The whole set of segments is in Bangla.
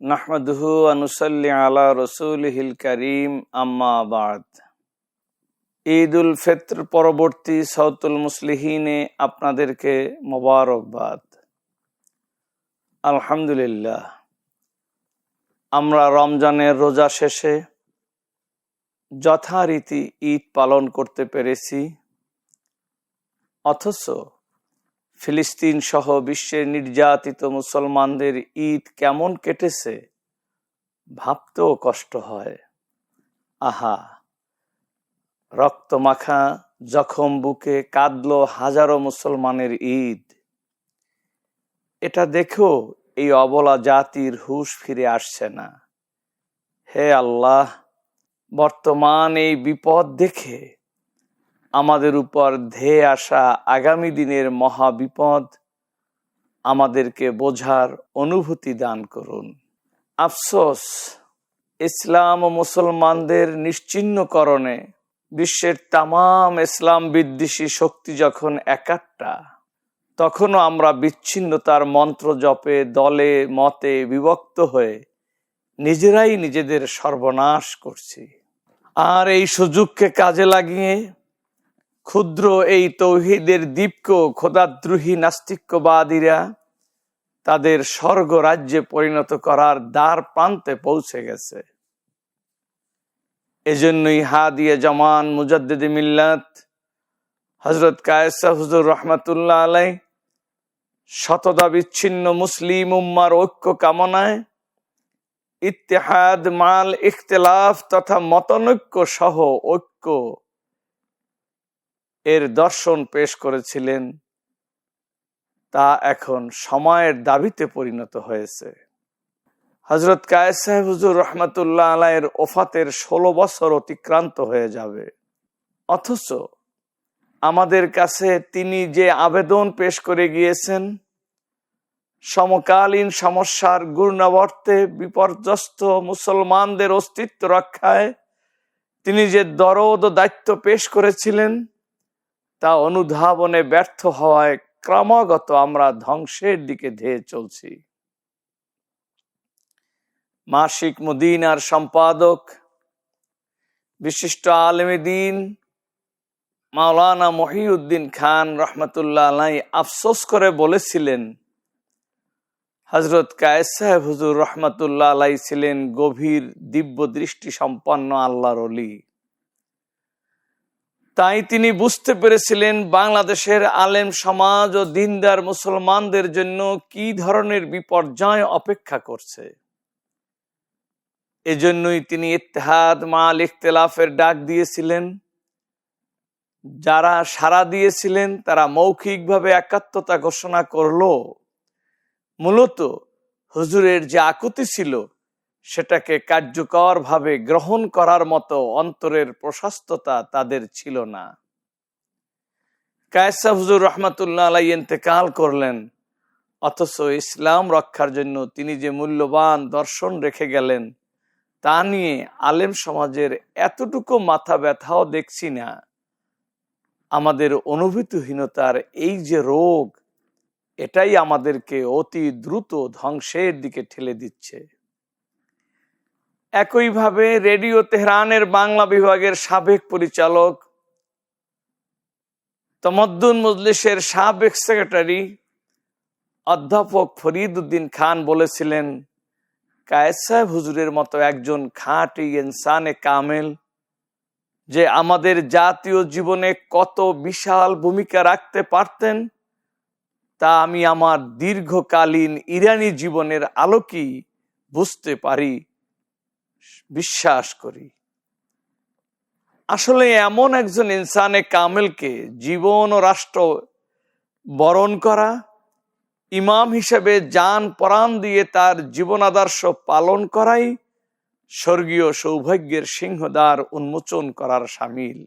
নাহমাদুহু আনুসাল্লি আলা রসুলহিল করিম, আম্মা বাদ। ঈদ উল ফিত্র পরবর্তী সৌতুল মুসলিহিনে আপনাদেরকে মোবারকবাদ। আলহামদুলিল্লাহ। আমরা রমজানের রোজা শেষে যথারীতি ঈদ পালন করতে পেরেছি। অথচ ফিলিস্তিন সহ বিশ্বের নির্যাতিত মুসলমানদের ঈদ কেমন কেটেছে ভাবতেও কষ্ট হয়। আহা, রক্তমাখা, জখম বুকে কাঁদলো হাজারো মুসলমানের ঈদ। এটা দেখো এই অবলা জাতির হুশ ফিরে আসছে না। হে আল্লাহ, বর্তমান এই বিপদ দেখে আমাদের উপর ধেয়ে আসা আগামী দিনের মহা বিপদ আমাদেরকে বোঝার অনুভূতি দান করুন। আফসোস, ইসলাম ও মুসলমানদের নিশ্চিহ্নকরণে বিশ্বের তামাম ইসলাম বিদ্বেষী শক্তি যখন একাট্টা তখনও আমরা বিচ্ছিন্নতার মন্ত্র জপে দলে, মতে বিভক্ত হয়ে নিজেরাই নিজেদের সর্বনাশ করছি। আর এই সুযোগকে কাজে লাগিয়ে ক্ষুদ্র এই তৌহিদের দীপক খোদাদ্রোহী নাস্তিক্যবাদীরা তাদের স্বর্গ রাজ্যে পরিণত করার দ্বার প্রান্তে পৌঁছে গেছে। এজন্যই হা দিয়ে জমান মুজাদ্দিদি মিল্লাত হজরত কায়েসা হুজুর রহমাতুল্লাহ আলাই শতদা বিচ্ছিন্ন মুসলিম উম্মার ঐক্য কামনায় ইত্তেহাদ মাল ইখতলাফ তথা মতনৈক্য সহ ঐক্য এর দর্শন পেশ করেছিলেন, তা এখন সময়ের দাবিতে পরিণত হয়েছে। হজরত কায়েস সাহেব হুজুর রহমতুল্লাহ আলাইয়ের ওফাতের ষোলো বছর অতিক্রান্ত হয়ে যাবে। অথচ আমাদের কাছে তিনি যে আবেদন পেশ করে গিয়েছেন, সমকালীন সমস্যার গুণাবর্তে বিপর্যস্ত মুসলমানদের অস্তিত্ব রক্ষায় তিনি যে দরদ দায়িত্ব পেশ করেছিলেন তা অনুধাবনে ব্যর্থ হওয়ায় ক্রমাগত আমরা ধ্বংসের দিকে ধেয়ে চলছি। মাসিক মদিনার সম্পাদক, বিশিষ্ট আলমী দিন, মাওলানা মহিউদ্দিন খান রহমতুল্লাহ আলাই আফসোস করে বলেছিলেন হজরত কায়েস সাহেব হুজুর রহমতুল্লাহ আলাই ছিলেন গভীর দিব্য দৃষ্টি সম্পন্ন আল্লাহর অলি তাই তিনি বুঝতে পেরেছিলেন বাংলাদেশের আলেম সমাজ ও দিনদার মুসলমানদের জন্য কি ধরনের বিপর্যয় অপেক্ষা করছে। এজন্যই তিনি ইত্তেহাদ, মাল ইখতলাফের ডাক দিয়েছিলেন। যারা সারা দিয়েছিলেন, তারা মৌখিকভাবে একাত্মতা ঘোষণা করল। মূলত হুজুরের যে আকুতি ছিল সেটাকে কার্যকরভাবে গ্রহণ করার মতো অন্তরের প্রশস্ততা তাদের ছিল না। কায়সা রহমাতুল্লাহ আলাই ইন্তেকাল করলেন, অথচ ইসলাম রক্ষার জন্য তিনি যে মূল্যবান দর্শন রেখে গেলেন, তা নিয়ে আলেম সমাজের এতটুকু মাথা ব্যথাও দেখছি না। আমাদের অনুভূতিহীনতার এই যে রোগ, এটাই আমাদেরকে অতি দ্রুত ধ্বংসের দিকে ঠেলে দিচ্ছে। একইভাবে রেডিও তেহরানের বাংলা বিভাগের সাবেক পরিচালক তমদ্দুন মজলিসের সাবেক সেক্রেটারি অধ্যাপক ফরিদ উদ্দিন খান বলেছিলেন, কায়েদ সাহেব হুজুরের মতো একজন খাঁটি ইনসানে কামেল যে আমাদের জাতীয় জীবনে কত বিশাল ভূমিকা রাখতে পারতেন, তা আমি আমার দীর্ঘকালীন ইরানি জীবনের আলোকেই বুঝতে পারি। বিশ্বাস করি। আসলে এমন একজন ইনসানে কামেলকে জীবন ও রাষ্ট্র বরণ করা, ইমাম হিসেবে যান পরাণ দিয়ে তার জীবন আদর্শ পালন করাই স্বর্গীয় সৌভাগ্যের সিংহদ্বার উন্মোচন করার সামিল।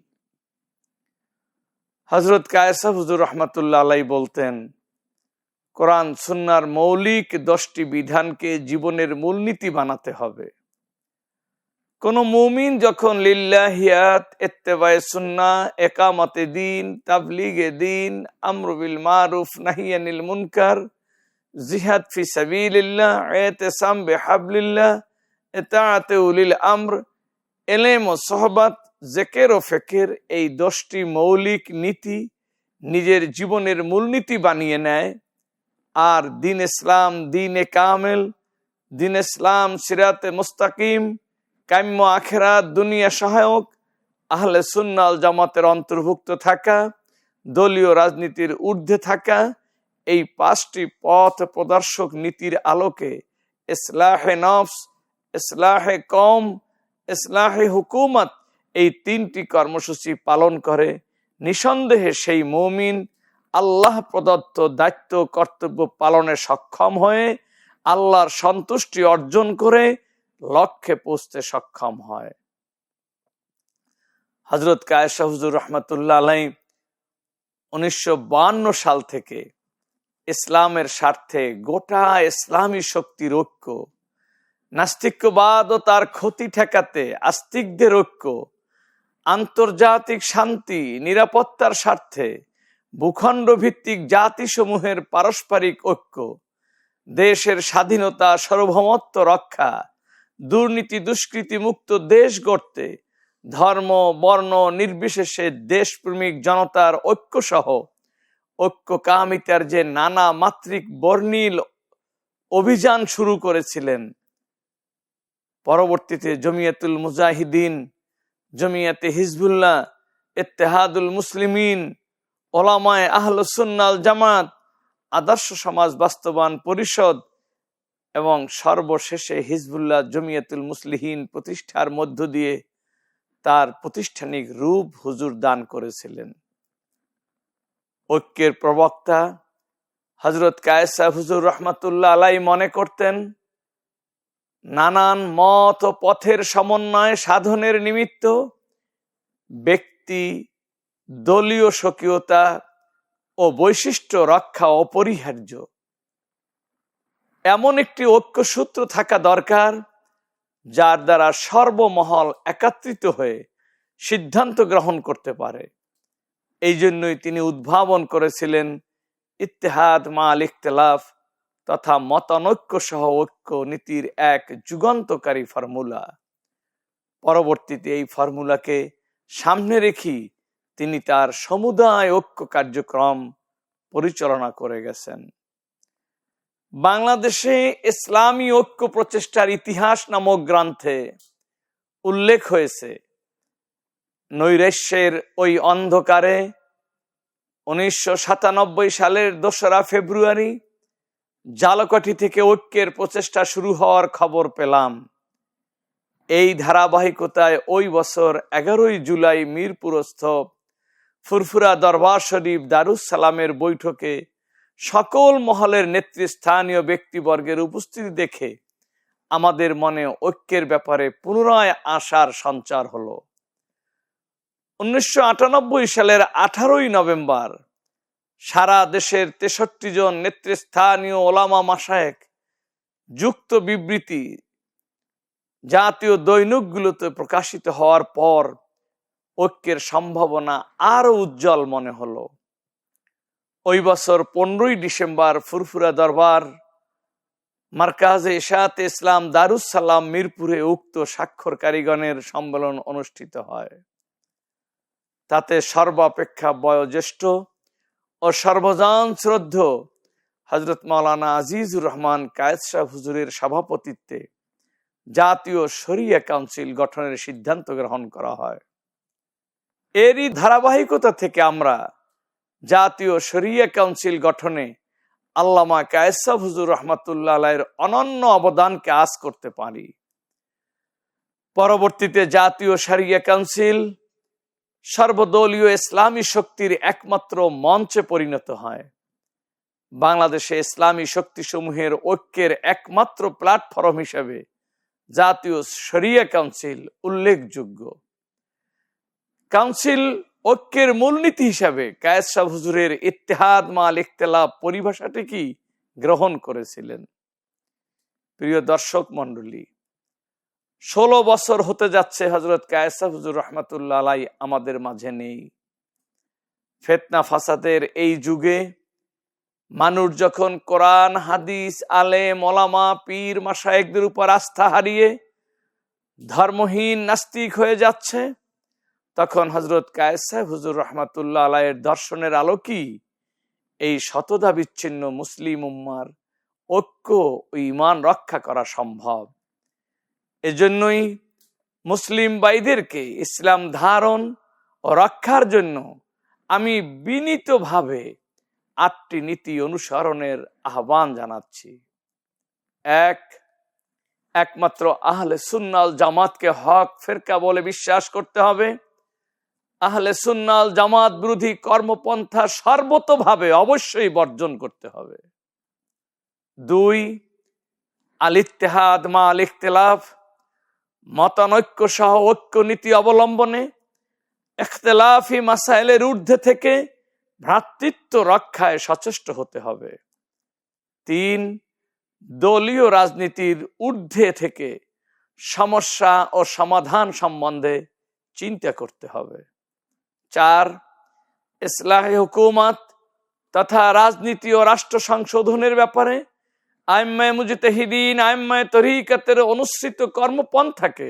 হজরত কায়েসা হুজুর রহমতুল্লাহ আলাই বলতেন, কোরআন, সুন্নার মৌলিক দশটি বিধানকে জীবনের মূলনীতি বানাতে হবে। কোন মুমিন যখন লিল্লাহিয়াত এত্তেবায় সুন্না, একামতে দিন, তাবলিগে দিন আমরুবিল মারুফ নাহিয়ানিল মুনকার, জিহাদ ফি সাবিলিল্লাহ, এতেসাম বেহাবলিল্লাহ, এতাআতে উলিল আমর, এলেম ও সহবাত, জেকের ও ফেকের এই দশটি মৌলিক নীতি নিজের জীবনের মূলনীতি বানিয়ে নেয়। আর দিন ইসলাম, দিনে কামেল, দিন ইসলাম সিরাতে মুস্তাকিম কাম্য আখেরাত দুনিয়া সহায়ক, আহলে সুন্নাল জামাতের অন্তর্ভুক্ত থাকা, দলীয় রাজনীতির ঊর্ধ্বে থাকা, এই পাঁচটি পথ প্রদর্শক নীতির আলোকে ইসলাহে নফস, ইসলাহে কম ইসলাহে হুকুমত এই তিনটি কর্মসূচি পালন করে। নিঃসন্দেহে সেই মৌমিন আল্লাহ প্রদত্ত দায়িত্ব কর্তব্য পালনে সক্ষম হয়ে আল্লাহর সন্তুষ্টি অর্জন করে লক্ষ্যে পৌঁছতে সক্ষম হয়। হজরত কায়েশা হুজুর রহমতুল্লাহ আলাই উনিশশো সাল থেকে ইসলামের স্বার্থে গোটা ইসলামী শক্তির ঐক্য নাস্তিক্যবাদ ও তার ক্ষতি ঠেকাতে আস্তিকদের ঐক্য, আন্তর্জাতিক শান্তি, নিরাপত্তার স্বার্থে ভূখণ্ড ভিত্তিক জাতিসমূহের পারস্পরিক ঐক্য, দেশের স্বাধীনতা, সার্বভৌমত্ব রক্ষা দুর্নীতি দুষ্কৃতি মুক্ত দেশ গড়তে, ধর্ম, বর্ণ, নির্বিশেষে দেশপ্রেমিক জনতার ঐক্য সহ ঐক্য কামিতার যে নানা মাত্রিক বর্ণিল অভিযান শুরু করেছিলেন। পরবর্তীতে জমিয়াতুল মুজাহিদিন, জমিয়াতে হিজবুল্লাহ, ইত্তেহাদুল মুসলিমিন, ওলামায় আহলসুন্নাল জামাত, আদর্শ সমাজ বাস্তবায়ন পরিষদ এবং সর্বশেষে হিজবুল্লাহ জমিয়াতুল মুসলিহীন প্রতিষ্ঠার মধ্য দিয়ে তার প্রতিষ্ঠানিক রূপ হুজুর দান করেছিলেন। ঐক্যের প্রবক্তা হজরত কায়েসা হুজুর রহমাতুল্লাহ আলাই মনে করতেন, নানান মত ও পথের সমন্বয় সাধনের নিমিত্ত ব্যক্তি দলীয় স্বকীয়তা ও বৈশিষ্ট্য রক্ষা অপরিহার্য। এমন একটি ঐক্যসূত্র থাকা দরকার, যার দ্বারা সর্বমহল একাত্রিত হয়ে সিদ্ধান্ত গ্রহণ করতে পারে। এই জন্যই তিনি উদ্ভাবন করেছিলেন ইত্তেহাদ মাল ইখতলাফ তথা মতানৈক্য সহ ঐক্য নীতির এক যুগান্তকারী ফর্মুলা। পরবর্তীতে এই ফর্মুলাকে সামনে রেখি তিনি তার সমুদায় ঐক্য কার্যক্রম পরিচালনা করে গেছেন। বাংলাদেশে ইসলামী ঐক্য প্রচেষ্টার ইতিহাস নামক গ্রন্থে উল্লেখ হয়েছে। নৈরাশ্যের ওই অন্ধকারে উনিশশো সাতানব্বই সালের দোসরা ফেব্রুয়ারি জালকাঠি থেকে ঐক্যের প্রচেষ্টা শুরু হওয়ার খবর পেলাম। এই ধারাবাহিকতায় ওই বছর এগারোই জুলাই মিরপুরস্থ ফুরফুরা দরবার শরীফ দারুস সালামের বৈঠকে সকল মহলের নেতৃস্থানীয় ব্যক্তিবর্গের উপস্থিতি দেখে আমাদের মনে ঐক্যের ব্যাপারে পুনরায় আশার সঞ্চার হলো। উনিশশো আটানব্বই সালের আঠারোই নভেম্বর, সারা দেশের তেষট্টি জন নেতৃস্থানীয় ওলামা মাসায়েক যুক্ত বিবৃতি জাতীয় দৈনিকগুলোতে প্রকাশিত হওয়ার পর ঐক্যের সম্ভাবনা আরও উজ্জ্বল মনে হলো। ওই বছর পনেরোই ডিসেম্বর ফুরফুরা দরবার, মার্কাজে ইশাতে ইসলাম দারুসালাম মিরপুরে উক্ত স্বাক্ষর কারিগণের সম্মেলন অনুষ্ঠিত হয়। তাতে সর্বাপেক্ষা বয়োজ্যেষ্ঠ ও সর্বজান শ্রদ্ধ হজরত মৌলানা আজিজুর রহমান কায়েদ শাহ হুজুরের সভাপতিত্বে জাতীয় শরিয়া কাউন্সিল গঠনের সিদ্ধান্ত গ্রহণ করা হয়। এরই ধারাবাহিকতা থেকে আমরা জাতীয় শরিয়া কাউন্সিল গঠনে আল্লামা কায়সা হুজুর রহমাতুল্লাহ আলাইয়ের অনন্য অবদানকে আজ করতে পারি। পরবর্তীতে জাতীয় শরিয়া কাউন্সিল সর্বদলীয় ইসলামী শক্তির একমাত্র মঞ্চে পরিণত হয়। বাংলাদেশে ইসলামী শক্তিসমূহের ঐক্যের একমাত্র প্ল্যাটফর্ম হিসেবে জাতীয় শরিয়া কাউন্সিল উল্লেখযোগ্য। কাউন্সিল ঐক্যের মূলনীতি হিসাবে কায়েদ শাহ হুজুরের ইত্তেহাদ মাল ইখতলাফ পরিভাষাটি কি গ্রহণ করেছিলেন? প্রিয় দর্শক মন্ডলী ষোলো বছর হতে যাচ্ছে হজরত কায়েসা হুজুর রহমতুল্লাহ আলাই আমাদের মাঝে নেই। ফেতনা ফাসাদের এই যুগে মানুষ যখন কোরআন, হাদিস আলে মলামা পীর মাসায়েকদের উপর আস্থা হারিয়ে ধর্মহীন, নাস্তিক হয়ে যাচ্ছে তখন হজরত কায়েস সাহেব হুজুর রহমাতুল্লাহ আলাইয়ের দর্শনের আলোকই এই শতদা বিচ্ছিন্ন মুসলিম উম্মার ঐক্য ইমান রক্ষা করা সম্ভব। এজন্যই মুসলিম বাইদেরকে ইসলাম ধারণ ও রক্ষার জন্য আমি বিনীতভাবে আটটি নীতি অনুসরণের আহ্বান জানাচ্ছি। এক, একমাত্র আহলে সুন্নাল জামাতকে হক ফেরকা বলে বিশ্বাস করতে হবে। আহলে সুন্নাল জামাত বিরোধী কর্মপন্থা সর্বতভাবে অবশ্যই বর্জন করতে হবে। দুই আল ইত্তেহাদ মা আল ইখতলাফ, মতানৈক্য সহ ঐক্য নীতি অবলম্বনে এখতলাফি মাসাইলের ঊর্ধ্বে থেকে ভ্রাতৃত্ব রক্ষায় সচেষ্ট হতে হবে। তিন, দলীয় রাজনীতির ঊর্ধ্বে থেকে সমস্যা ও সমাধান সম্বন্ধে চিন্তা করতে হবে। চার, ইসলাহি হুকুমাত তথা রাজনীতি ও রাষ্ট্র সংশোধনের ব্যাপারে আইম্মায় মুজিতাহিদিন, আইম্মায় তরিকাতের অনুসৃত কর্মপন্থাকে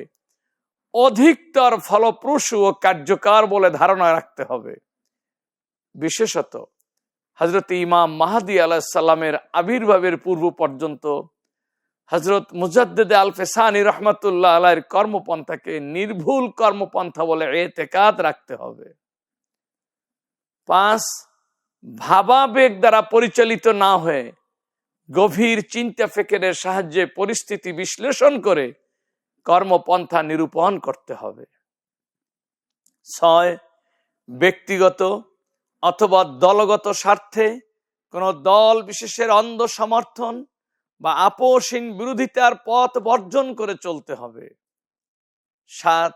অধিকতর ফলপ্রসূ ও কার্যকর বলে ধারণা রাখতে হবে। বিশেষত হজরত ইমাম মাহাদি আলাহিসাল্লামের আবির্ভাবের পূর্ব পর্যন্ত হজরত মুজাদ্দেদ আল ফেসানি রহমতুল্লাহ আলাইয়ের কর্মপন্থাকে নির্ভুল কর্মপন্থা বলে এতেকাত রাখতে হবে। পাঁচ, ভাবাবেগ দ্বারা পরিচালিত না হয়ে গভীর চিন্তা ফেকেরের সাহায্যে পরিস্থিতি বিশ্লেষণ করে কর্মপন্থা নিরূপণ করতে হবে। ছয়, ব্যক্তিগত অথবা দলগত স্বার্থে কোন দল বিশেষের অন্ধ সমর্থন বা আপোষহীন বিরোধিতার পথ বর্জন করে চলতে হবে। সাত,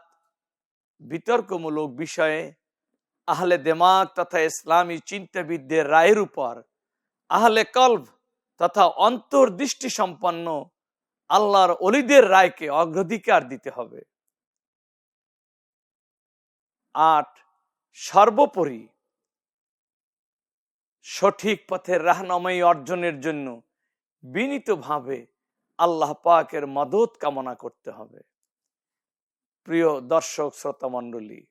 বিতর্কমূলক বিষয়ে আহলে দেমাগ তথা ইসলামী চিন্তাবিদদের রায়ের উপর, আহলে কল্ভ তথা অন্তর্দৃষ্টি সম্পন্ন আল্লাহর অলিদের রায়কে অগ্রাধিকার দিতে হবে। আট, সর্বোপরি সঠিক পথের রাহনামাই অর্জনের জন্য বিনীতভাবে আল্লাহ পাকের মদত কামনা করতে হবে। প্রিয় দর্শক, শ্রোতা মণ্ডলী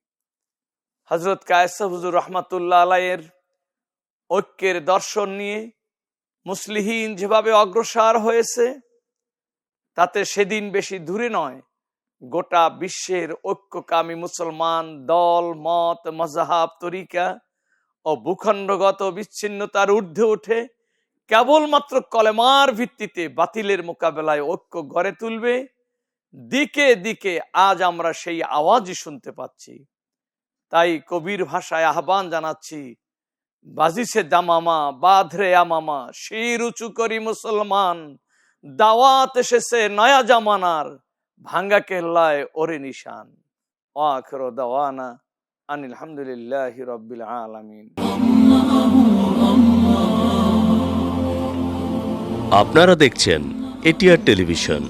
হজরত কায়সা হুজুর রহমাতুল্লাহ আলাইয়ের ঐক্যের দর্শন নিয়ে মুসলিহীন যেভাবে অগ্রসর হয়েছে, তাতে সেদিন বেশি দূরে নয়, গোটা বিশ্বের ঐক্যকামী মুসলমান দল, মত, মজাহাব, তরিকা ও ভূখণ্ডগত বিচ্ছিন্নতার ঊর্ধ্বে উঠে কেবলমাত্র কলেমার ভিত্তিতে বাতিলের মোকাবেলায় ঐক্য গড়ে তুলবে, দিকে দিকে আজ আমরা সেই আওয়াজই শুনতে পাচ্ছি। তাই কবির ভাষায় আহ্বান জানাচ্ছি, বাজিছে দামামা বাধরে আমামা, শির উঁচু করি মুসলমান, দাওয়াত এসেছে নয়া জামানার, ভাঙ্গা কেল্লায় ওরে নিশান। ওয়াখর দাওয়ানা আনিল হামদুলিল্লাহ রব্বিল আলামিন। আপনারা দেখছেন এটিআর টেলিভিশন,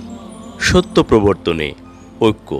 সত্য প্রবর্তনে ঐক্য।